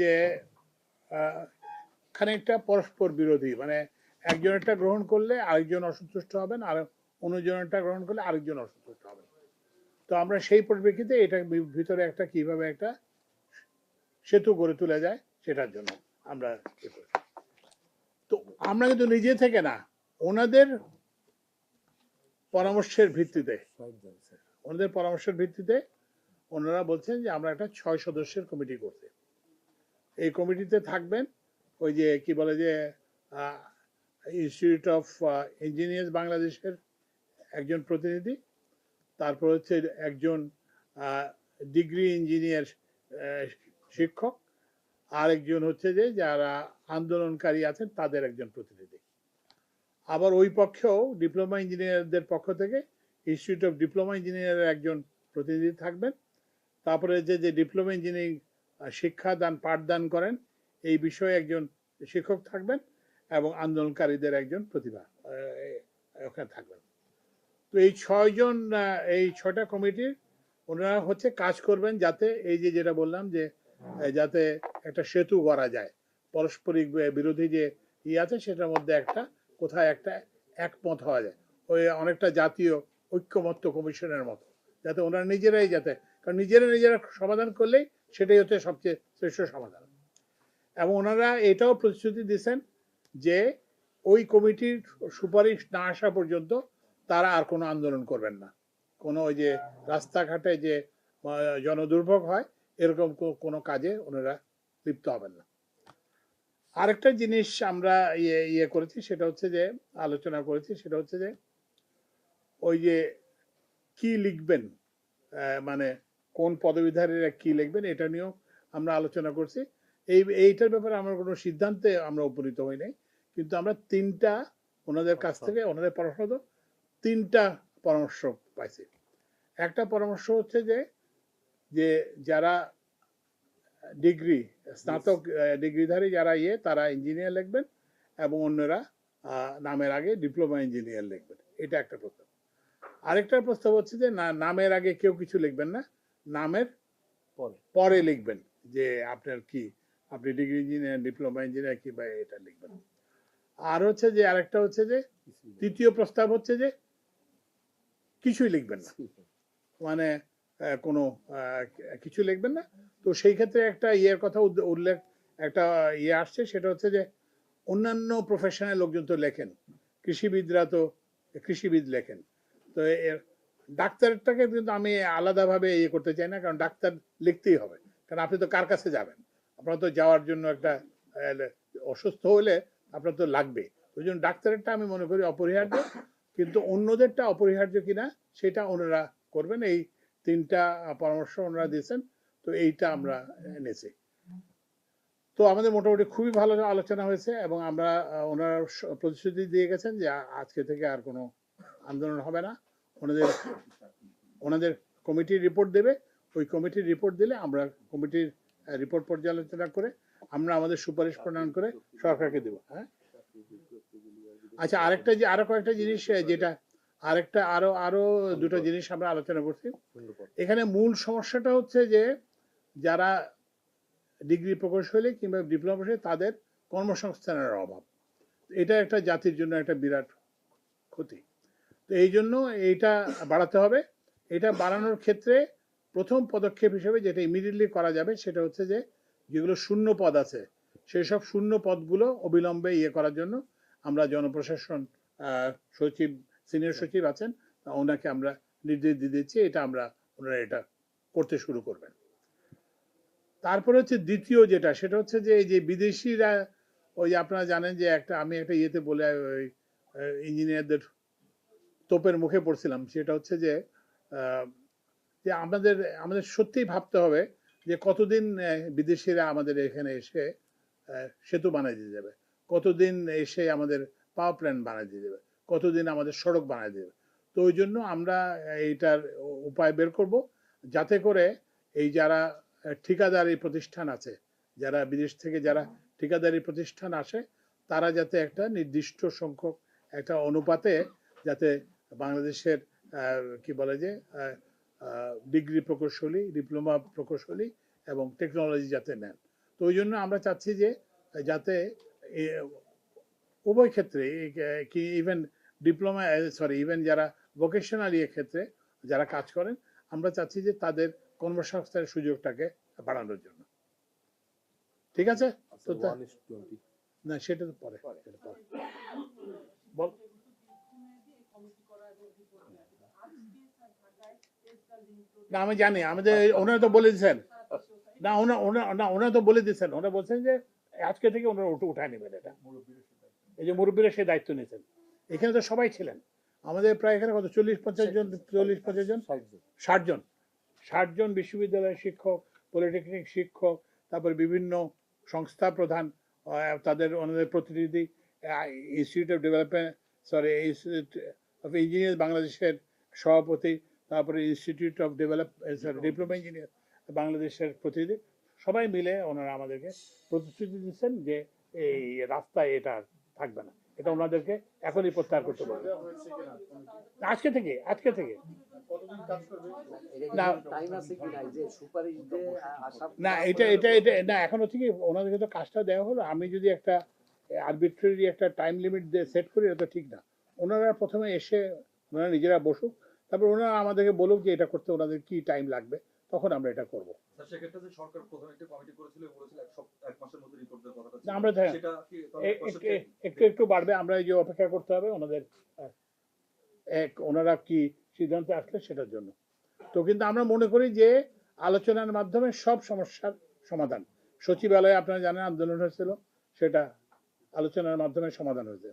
যে খানিকটা পরস্পর বিরোধী মানে একজনেরটা গ্রহণ করলে আরেকজন অসন্তুষ্ট হবেন, আর অন্যজনেরটা গ্রহণ করলে আরেকজন অসন্তুষ্ট হবেন। তো আমরা সেই পরিপ্রেক্ষিতে এটা ভিতরে একটা কীভাবে একটা সেতু গড়ে তোলা যায়, সেটার জন্য আমরা তো আমরা কিন্তু নিজে থেকে না, ওনাদের পরামর্শের ভিত্তিতে, ওনাদের পরামর্শের ভিত্তিতে ওনারা বলছেন যে আমরা একটা ছয় সদস্যের কমিটি করতে এই কমিটিতে থাকবেন। ওই যে কি বলে যে ইনস্টিটিউট অফ ইঞ্জিনিয়ার্স বাংলাদেশের একজন প্রতিনিধি, তারপর হচ্ছে একজন ডিগ্রি ইঞ্জিনিয়ার শিক্ষক আর একজন হচ্ছে যে যারা আন্দোলনকারী আছেন, তাদের একজন প্রতিনিধি। আবার ওই পক্ষেও ডিপ্লোমা ইঞ্জিনিয়ারদের পক্ষ থেকে ইনস্টিটিউট অফ ডিপ্লোমা ইঞ্জিনিয়ারের একজন প্রতিনিধি থাকবেন। তারপরে যে যে ডিপ্লোমা ইঞ্জিনিয়ারিং শিক্ষাদান পাঠদান করেন। এই বিষয়ে একজন শিক্ষক থাকবেন এবং আন্দোলনকারীদের একজন প্রতিভা ওখানে থাকবেন। তো এই ছয়জন এই ছটা কমিটির ওনারা হচ্ছে কাজ করবেন যাতে এই যে যেটা বললাম যে যাতে একটা সেতু করা যায়। পারস্পরিক বিরোধী যে ই আছে সেটার মধ্যে একটা, কোথায় একটা একমত হওয়া যায়। ওই অনেকটা জাতীয় ঐক্যমত্য কমিশনের মতো। যাতে ওনারা নিজেরাই যাতে কারণ নিজেরা নিজেরা সমাধান করলেই সেটাই হচ্ছে সবচেয়ে শ্রেষ্ঠ সমাধান। এবং ওনারা এটাও প্রতিশ্রুতি দিয়েছেন যে ওই কমিটির সুপারিশ না আসা পর্যন্ত তারা আর কোনো আন্দোলন করবেন না। কোনো ওই যে রাস্তাঘাটে যে জনদুর্ভোগ হয়, এরকম কোনো কাজে ওনারা লিপ্ত হবেন না। আরেকটা জিনিস আমরা ইয়ে ইয়ে করেছি, সেটা হচ্ছে যে, আলোচনা করেছি, সেটা হচ্ছে যে, ওই যে কি লিখবেন মানে কোন পদবিধারীরা কি লিখবেন এটা নিয়েও আমরা আলোচনা করছি। এই এইটার ব্যাপারে আমরা কোনো সিদ্ধান্তে আমরা উপনীত হই নাই। কিন্তু আমরা তিনটা ওনাদের কাছ থেকে ওনাদের পরামর্শ তো তিনটা পরামর্শ পাইছি। একটা পরামর্শ হচ্ছে যে যে যারা ডিগ্রি স্নাতক ডিগ্রিধারী যারা ইয়ে তারা ইঞ্জিনিয়ার লিখবেন এবং অন্যরা নামের আগে ডিপ্লোমা ইঞ্জিনিয়ার লিখবেন। এটা একটা প্রস্তাব। আরেকটা প্রস্তাব হচ্ছে যে না নামের আগে কেউ কিছু লিখবেন না। নামের পরে। পরে লিখবেন যে আপনার কি আপনি ডিগ্রি ইঞ্জিনিয়ার ডিপ্লোমা ইঞ্জিনিয়ার কি বা এটা লিখবেন। আর হচ্ছে যে আরেকটা হচ্ছে যে তৃতীয় প্রস্তাব হচ্ছে যে কিছুই লিখবেন না। মানে কোনো কিছু লিখবেন না। তো সেই ক্ষেত্রে একটা ইয়ের কথা উল্লেখ একটা ইয়ে আসছে সেটা হচ্ছে যে অন্যান্য প্রফেশনের লোকজন তো লেখেন কৃষিবিদরা তো কৃষিবিদ লেখেন। তো এর ডাক্তারটাকে কিন্তু আমি আলাদাভাবে ইয়ে করতে চাই না, কারণ ডাক্তার লিখতেই হবে। কারণ আপনি তো কার কাছে যাবেন? আপনার তো যাওয়ার জন্য একটা অসুস্থ হলে আপনার তো লাগবে ওই জন্য ডাক্তারেরটা আমি মনে করি অপরিহার্য, কিন্তু অন্যদেরটা অপরিহার্য কিনা সেটা ওনারা করবেন। এই তিনটা পরামর্শ ওনারা দিয়েছেন, তো এইটা আমরা এনেছি। তো আমাদের মোটামুটি খুবই ভালো আলোচনা হয়েছে এবং আমরা ওনারা প্রতিশ্রুতি দিয়ে গেছেন যে আজকে থেকে আর কোনো আন্দোলন হবে না। ওনাদের ওনাদের কমিটির রিপোর্ট দেবে। ওই কমিটির রিপোর্ট দিলে আমরা কমিটির রিপোর্ট পর্যালোচনা করে আমরা আমাদের সুপারিশ প্রণয়ন করে সরকারকে দেবো হ্যাঁ? আচ্ছা আরেকটা যে, আরও কয়েকটা জিনিস যেটা আরেকটা আরও আরও দুটো জিনিস আমরা আলোচনা করছি। এখানে মূল সমস্যাটা হচ্ছে যে যারা ডিগ্রি প্রকৌশলী কিংবা ডিপ্লোমা প্রকৌশলী তাদের কর্মসংস্থানের অভাব। এটা একটা জাতির জন্য একটা বিরাট ক্ষতি। তো এই জন্য এইটা বাড়াতে হবে। এটা বাড়ানোর ক্ষেত্রে প্রথম পদক্ষেপ হিসেবে যেটা ইমিডিয়েটলি করা যাবে সেটা হচ্ছে যে যেগুলো শূন্য পদ আছে, সেই সব শূন্য পদগুলো অবিলম্বে ইয়ে করার জন্য আমরা জনপ্রশাসন সচিব সিনিয়র সচিব আছেন, ওনাকে আমরা নির্দেশ দিয়ে দিচ্ছি, এটা আমরা ওনারা এটা করতে শুরু করবেন। তারপরে হচ্ছে দ্বিতীয় যেটা, সেটা হচ্ছে যে এই যে বিদেশিরা, ওই আপনারা জানেন যে একটা, আমি একটা ইয়েতে বলে, ওই ইঞ্জিনিয়ারদের তোপের মুখে পড়ছিলাম, সেটা হচ্ছে যে যে আমাদের আমাদের সত্যিই ভাবতে হবে যে কতদিন বিদেশিরা আমাদের এখানে এসে সেতু বানিয়ে দিয়ে যাবে। কতদিন এসে আমাদের পাওয়ার প্ল্যান্ট বানিয়ে দিয়ে যাবে। কতদিন আমাদের সড়ক বানিয়ে দেবে তো ওই জন্য আমরা এইটার উপায় বের করব, যাতে করে এই যারা ঠিকাদারি প্রতিষ্ঠান আছে, যারা বিদেশ থেকে যারা ঠিকাদারি প্রতিষ্ঠান আসে, তারা যাতে একটা নির্দিষ্ট সংখ্যক একটা অনুপাতে যাতে বাংলাদেশের কি বলে যে ডিগ্রি প্রকৌশলী ডিপ্লোমা প্রকৌশলী এবং টেকনোলজি যাতে নেন। তো ওই জন্য আমরা চাচ্ছি যে যাতে উভয় ক্ষেত্রে কি ইভেন ডিপ্লোমা সরি ইভেন যারা ভোকেশনাল ইয়ে ক্ষেত্রে যারা কাজ করেন আমরা চাচ্ছি যে তাদের কর্মসংস্থানের সুযোগটাকে বাড়ানোর জন্য। ঠিক আছে? তো না সেটা তো পরে। পরে। বল। না আমি জানি আমাদের ওনারা তো বলে দিচ্ছেন না ওনা ওনা না ওনারা তো বলে দিয়েছেন। ওনারা বলছেন যে আজকে থেকে ওনারা উঠে উঠায় নেবেন এটা। এই যে মুরব্বীরা সেই দায়িত্ব নিয়েছেন। এখানে তো সবাই ছিলেন। আমাদের প্রায় এখানে কত চল্লিশ পঞ্চাশ জন চল্লিশ পঞ্চাশ জন? ষাট জন। ষাট জন। বিশ্ববিদ্যালয়ের শিক্ষক পলিটেকনিক শিক্ষক তারপর বিভিন্ন সংস্থা প্রধান তাদের ওনাদের প্রতিনিধি institute of development sorry institute of engineer বাংলাদেশের সভাপতি তারপরে institute of develop diploma engineer বাংলাদেশের প্রতিনিধি। সবাই মিলে ওনারা আমাদেরকে প্রতিশ্রুতি দিচ্ছেন যে এই রাস্তায় এটা থাকবে না। এটা ওনাদেরকে এখনই প্রত্যাহার করতে পারবে আজকে থেকে আজকে থেকে। না। টাইম আছে কি নাই? যে সুপারিশ দিয়ে আশা না এটা এটা এটা না এখন হচ্ছে কি ওনাদেরকে তো কাজটা দেওয়া হলো। আমি যদি একটা আরবিট্রারি একটা টাইম লিমিট দিয়ে সেট করি এটা ঠিক না। ওনারা প্রথমে এসে ওনারা নিজেরা বসুক। তারপর ওনারা আমাদেরকে বলুক যে এটা করতে ওনাদের কি টাইম লাগবে তখন আমরা এটা করব। স্যার সেক্ষেত্রে যে সরকার প্রথমে একটা কমিটি করেছিল এক মাসের মধ্যে রিপোর্ট দেওয়ার কথা আমরা সেটা কি তাহলে এ- এক মাসের একটু একটু একটু বাড়বে আমরা এই যে অপেক্ষা করতে হবে ওনাদের এক ওনারা কি সিদ্ধান্তে আসলে সেটার জন্য। তো কিন্তু আমরা মনে করি যে আলোচনার মাধ্যমে সব সমস্যার সমাধান। সচিবালয়ে আপনারা জানেন আন্দোলন হয়েছিল সেটা আলোচনার মাধ্যমে সমাধান হয়েছে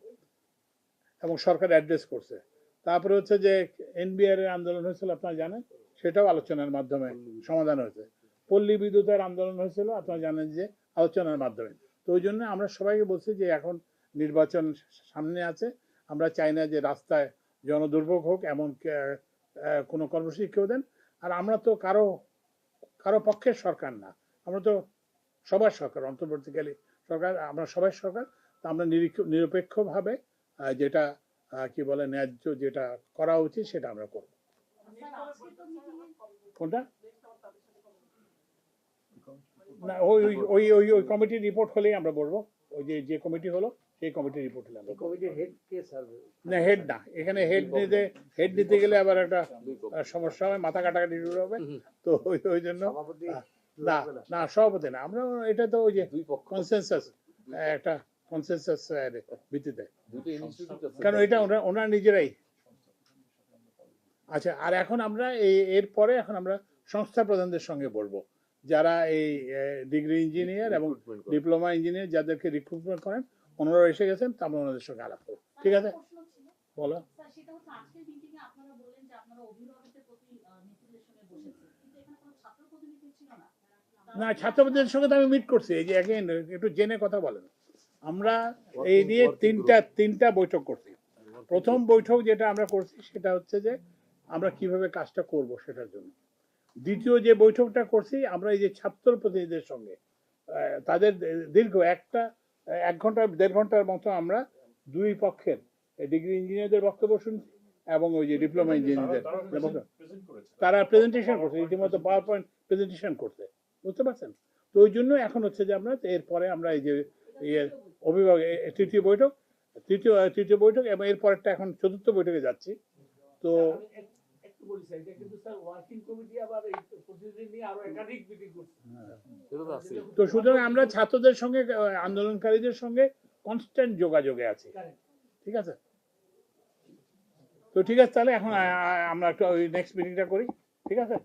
এবং সরকার অ্যাড্রেস করছে। তারপরে হচ্ছে যে এনবিআর এর আন্দোলন হয়েছিল, আপনারা জানেন, সেটাও আলোচনার মাধ্যমে সমাধান হয়েছে। পল্লী বিদ্যুতের আন্দোলন হয়েছিল, আপনারা জানেন যে আলোচনার মাধ্যমে। তো ওই জন্য আমরা সবাইকে বলছি যে এখন নির্বাচন সামনে আছে। আমরা চাই না যে রাস্তায় জনদুর্ভোগ হোক, এমন কোনো কর্মসূচি কেউ দেন। আর আমরা তো কারও কারও পক্ষের সরকার না। আমরা তো সবার সরকার অন্তর্বর্তীকালী সরকার, আমরা সবার সরকার। তা আমরা নিরীক্ষ- নিরপেক্ষভাবে যেটা কি বলে ন্যায্য যেটা করা উচিত সেটা আমরা করব। কোনটা? না ওই ওই- ওই ওই কমিটির রিপোর্ট হলেই আমরা বলব। ওই যে যে কমিটি হলো সেই কমিটির রিপোর্ট হলে আমরা কমিটির হেড কে স্যার না হেড না। এখানে হেড নিতে হেড নিতে গেলে আবার একটা সমস্যা হবে মাথা কাটাকাটি শুরু হবে। তো ওই ওই জন্য না না। সভাপতি না। আমরা এটা তো ওই যে কনসেনসাস একটা কনসেনসাস ভিত্তিতে আছে। কারণ এটা ওরা ওনারা নিজেরাই। আচ্ছা আর এখন আমরা এই এরপরে এখন আমরা সংস্থা প্রধানদের সঙ্গে বলব। যারা এই ডিগ্রি ইঞ্জিনিয়ার এবং ডিপ্লোমা ইঞ্জিনিয়ার যাদেরকে রিক্রুটমেন্ট করেন ওনারা এসে গেছেন তা আমরা ওনাদের সঙ্গে আলাপ করব। ঠিক আছে? বলো। স্যার, সেটা হচ্ছে আজকের মিটিংয়ে আপনারা বললেন যে আপনারা অভিভাবকদের প্রতি আহ, মিছিলের সঙ্গে বসেছেন। কিন্তু এখানে কোনো ছাত্র প্রতিনিধি ছিল না। না ছাত্রছাত্রীদের সঙ্গে তো আমি মিট করছি। এই যে একটু জেনে কথা বলেন। আমরা এই নিয়ে তিনটা তিনটা বৈঠক করছি। প্রথম বৈঠক যেটা আমরা করছি সেটা হচ্ছে যে আমরা কীভাবে কাজটা করব সেটার জন্য। দ্বিতীয় যে বৈঠকটা করছি আমরা এই যে ছাত্র প্রতিনিধিদের সঙ্গে তাদের দীর্ঘ একটা এক ঘণ্টা দেড় ঘণ্টার মতো আমরা দুই পক্ষের ডিগ্রি ইঞ্জিনিয়ারদের বক্তব্য শুনছি এবং ওই যে ডিপ্লোমা ইঞ্জিনিয়ারদের তারা প্রেজেন্টেশন করছে। রীতিমতো পাওয়ার পয়েন্ট প্রেজেন্টেশন করছে। বুঝতে পারছেন? তো ওই জন্য এখন হচ্ছে যে আমরা এরপরে আমরা এই যে ইয়ে অভিভাবক তৃতীয় বৈঠক তৃতীয় তৃতীয় বৈঠক এবং এর পরেরটা এখন চতুর্থ বৈঠকে যাচ্ছি। তো একটু বলি স্যার এটা কিন্তু স্যার ওয়ার্কিং কমিটি আবার এই প্রতিদিন নিয়ে আরও একাধিক মিটিং করছে। সেটা তো সুতরাং আমরা ছাত্রদের সঙ্গে আন্দোলনকারীদের সঙ্গে কনস্ট্যান্ট যোগাযোগে আছি। ঠিক আছে? তো ঠিক আছে তাহলে এখন আমরা একটু ওই নেক্সট মিটিংটা করি। ঠিক আছে?